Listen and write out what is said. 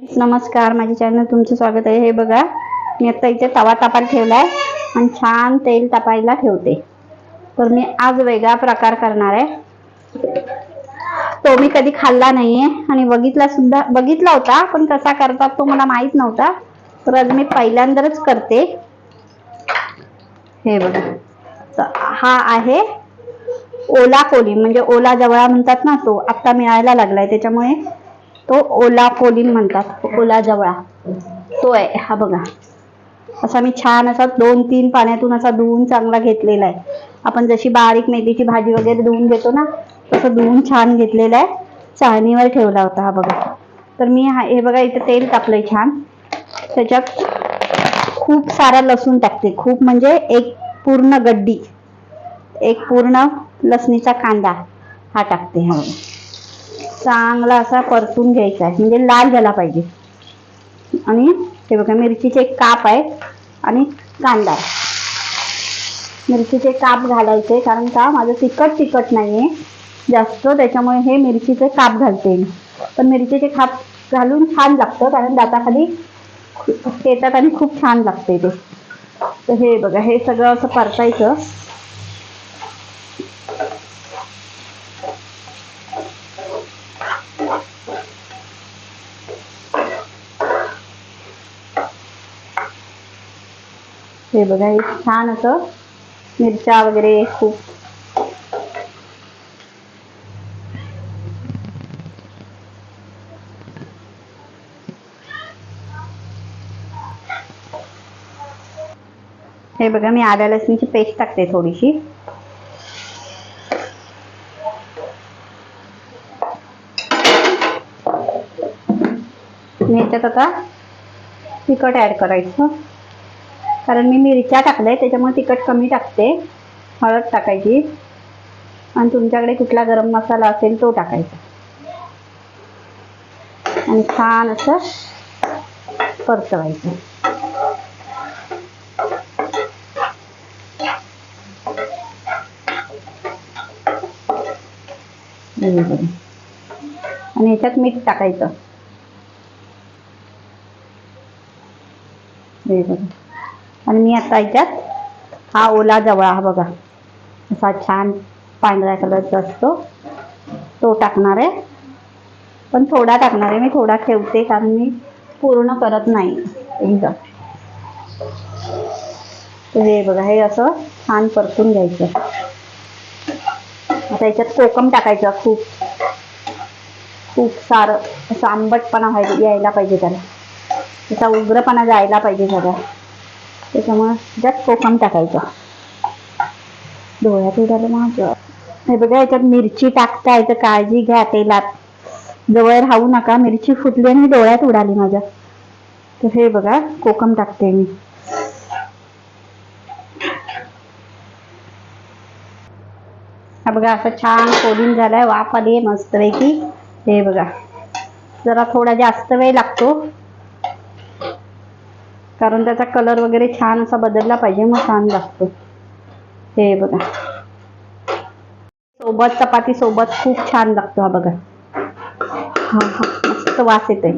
नमस्कार माझ्या चॅनल तुमचं स्वागत आहे. हे बघा मी आता इथे तवा तापायला ठेवलाय आणि छान तेल तापायला ठेवते. तर मी आज वेगळा प्रकार करणार आहे. तो मी कधी खाल्ला नाहीये आणि बघितला सुद्धा बघितला होता पण कसा करतात तो मला माहीत नव्हता. तर आज मी पहिल्यांदाच करते. हे बघा तर हा आहे ओला कोली म्हणजे ओला जवळा म्हणतात ना तो आता मिळायला लागलाय त्याच्यामुळे. तो ओला कोलिन म्हणतात ओला जवळा. तो आहे हा बघा. असा मी छान असा दोन तीन पाण्यातून असा धुवून चांगला घेतलेला आहे. आपण जशी बारीक मेथीची भाजी वगैरे धुवून घेतो ना तसं धुवून छान घेतलेला आहे. चाळणीवर ठेवला होता हा बघा. तर मी हा हे बघा इथे तेल टाकलंय छान. त्याच्यात खूप सारा लसूण टाकते. खूप म्हणजे एक पूर्ण गड्डी. एक पूर्ण लसणीचा कांदा हा टाकते हा बघा. चांगला असा परतून घ्यायचा आहे. म्हणजे लाल झाला पाहिजे. आणि हे बघा मिरचीचे काप आहे आणि कांदा आहे. मिरचीचे काप घालायचे कारण का माझं तिखट तिखट नाही आहे जास्त त्याच्यामुळे हे मिरचीचे काप घालते पण मिरचीचे काप घालून छान लागतं कारण दाताखाली येतात आणि खूप छान लागते ते. तर हे बघा हे सगळं असं परतायचं. हे बघा एक छान असं मिरच्या वगैरे खूप. हे बघा मी आल्या लसणीची पेस्ट टाकते थोडीशी. आणि याच्यात आता तिखट ऍड करायचं. कारण मी मिरच्या टाकल्या त्याच्यामुळे तिखट कमी टाकते. हळद टाकायची. आणि तुमच्याकडे कुठला गरम मसाला असेल तो टाकायचा. आणि छान असं परतवायचं. आणि ह्याच्यात मीठ टाकायचं. बरोबर. आणि मी आता याच्यात हा ओला जवळा हा बघा. असा छान पांढऱ्या कलरचा असतो. तो टाकणार आहे. पण थोडा टाकणार आहे. मी थोडा ठेवते कारण मी पूर्ण करत नाही. एकदम हे बघा हे असं छान परतून घ्यायचं. आता याच्यात कोकम टाकायचं खूप. खूप सारं असं आंबटपणा व्हायला यायला पाहिजे त्याला. त्याचा उग्रपणा जायला पाहिजे सगळा त्याच्यामुळे त्यात कोकम टाकायचं. डोळ्यात उडालं माझं. हे बघा याच्यात मिरची टाकताय तर काळजी घ्या तेलात. जवळ राहू नका मिरची फुटली आणि डोळ्यात उडाली माझ्या. तर हे बघा कोकम टाकते मी. हा बघा असं छान कोलिंग झालाय वाफ आली आहे मस्तपैकी. हे बघा जरा थोडा जास्त वेळ लागतो. कारण त्याचा कलर वगैरे छान असा बदलला पाहिजे मग छान लागतो. हे बघा. सोबत चपाती सोबत खूप छान लागतो हा बघा. हा हा मस्त वास येते